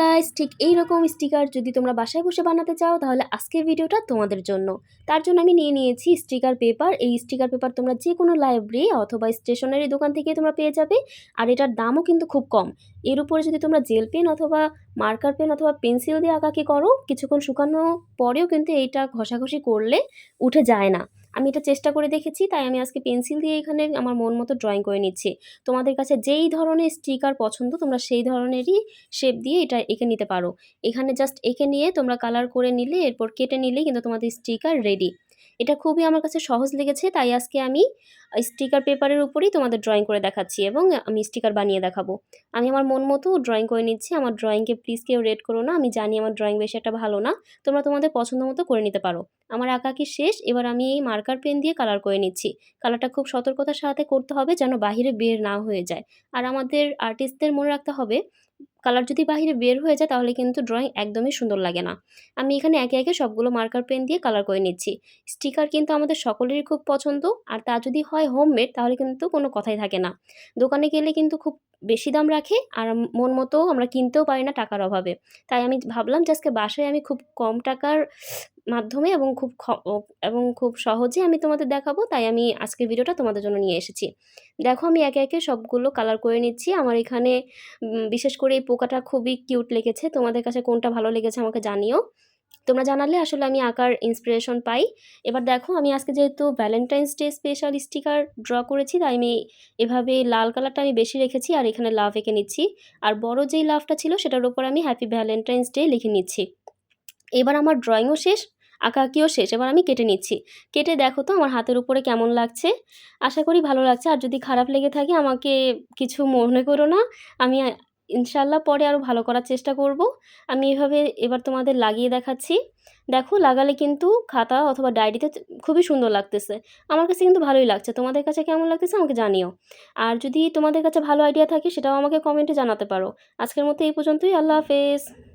Guys ঠিক এই রকম স্টিকার যদি তোমরা বাসায় বসে বানাতে চাও, তাহলে আজকের ভিডিওটা তোমাদের জন্য। তার জন্য আমি নিয়ে নিয়েছি স্টিকার পেপার এই স্টিকার পেপার তোমরা যে কোনো লাইব্রেরি অথবা স্টেশনারি দোকান থেকে তোমরা পেয়ে যাবে। আর এটার দামও কিন্তু খুব কম। এর উপরে যদি তোমরা জেল পেন অথবা মার্কার পেন অথবা পেন্সিল দিয়ে আঁকাকি করো, কিছুক্ষণ শুকানো পরেও কিন্তু এইটা ঘষাঘষি করলে উঠে যায় না। আমি এটা চেষ্টা করে দেখেছি, তাই আমি আজকে পেন্সিল দিয়ে এখানে আমার মন মতো ড্রয়িং করে নিচ্ছি। তোমাদের কাছে যেই ধরনের স্টিকার পছন্দ, তোমরা সেই ধরনেরই শেপ দিয়ে এটা এঁকে নিতে পারো। এখানে জাস্ট এঁকে নিয়ে তোমরা কালার করে নিলে, এরপর কেটে নিলে কিন্তু তোমাদের স্টিকার রেডি এটা খুবই আমার কাছে সহজ লেগেছে, তাই আজকে আমি স্টিকার পেপারের উপরেই তোমাদের ড্রয়িং করে দেখাচ্ছি এবং আমি স্টিকার বানিয়ে দেখাবো। আমি আমার মন মতো ড্রয়িং করে নিচ্ছি, আমার ড্রয়িংকে প্লিজ কেউ রেড করো না, আমি জানি আমার ড্রয়িং বেশি একটা ভালো না, তোমরা তোমাদের পছন্দ মতো করে নিতে পারো। আমার আঁকা কি শেষ, এবার আমি এই মার্কার পেন দিয়ে কালার করে নিচ্ছি। কালারটা খুব সতর্কতার সাথে করতে হবে যেন বাহিরে বের না হয়ে যায়। আর আমাদের আর্টিস্টদের মনে রাখতে হবে কালার যদি বাহিরে বের হয়ে যায়, তাহলে কিন্তু ড্রয়িং একদমই সুন্দর লাগে না। আমি এখানে একে একে সবগুলো মার্কার পেন দিয়ে কালার করে নিচ্ছি। স্টিকার কিন্তু আমাদের সকলেরই খুব পছন্দ, আর তা যদি হয় হোমমেড তাহলে কিন্তু কোনো কথাই থাকে না। দোকানে গেলে কিন্তু খুব বেশি দাম রাখে আর মন মতো আমরা কিনতেও পারি না টাকার অভাবে। তাই আমি ভাবলাম যে আজকে বাসায় আমি খুব কম টাকার মাধ্যমে এবং খুব এবং খুব সহজে আমি তোমাদের দেখাবো, তাই আমি আজকের ভিডিওটা তোমাদের জন্য নিয়ে এসেছি। দেখো আমি একে একে সবগুলো কালার করে নিচ্ছি। আমার এখানে বিশেষ করে এই পোকাটা খুবই কিউট লেগেছে। তোমাদের কাছে কোনটা ভালো লেগেছে আমাকে জানিও। তোমরা জানালে আসলে আমি আঁকার ইন্সপিরেশন পাই। এবার দেখো, আমি আজকে যেহেতু Valentine's day special sticker draw করেছি, তাই আমি এভাবে লাল কালারটা আমি বেশি রেখেছি আর এখানে লাভ এঁকে নিচ্ছি। আর বড় যেই লাভটা ছিল, সেটার উপর আমি হ্যাপি ভ্যালেন্টাইন্স ডে লিখে নিচ্ছি। এবার আমার ড্রয়িংও শেষ, আঁকাআঁকিও শেষ, এবার আমি কেটে নিচ্ছি। কেটে দেখো তো আমার হাতের উপরে কেমন লাগছে। আশা করি ভালো লাগছে, আর যদি খারাপ লেগে থাকে আমাকে কিছু মনে করো না। আমি ইনশাল্লাহ পরে আরও ভালো করার চেষ্টা করব। আমি এভাবে এবার তোমাদের লাগিয়ে দেখাচ্ছি। দেখো, লাগালে কিন্তু খাতা অথবা ডায়েরিতে খুবই সুন্দর লাগতেছে। আমার কাছে কিন্তু ভালোই লাগছে। তোমাদের কাছে কেমন লাগতেছে আমাকে জানিও। আর যদি তোমাদের কাছে ভালো আইডিয়া থাকে, সেটাও আমাকে কমেন্টে জানাতে পারো। আজকের মতো এই পর্যন্তই। আল্লাহ হাফেজ।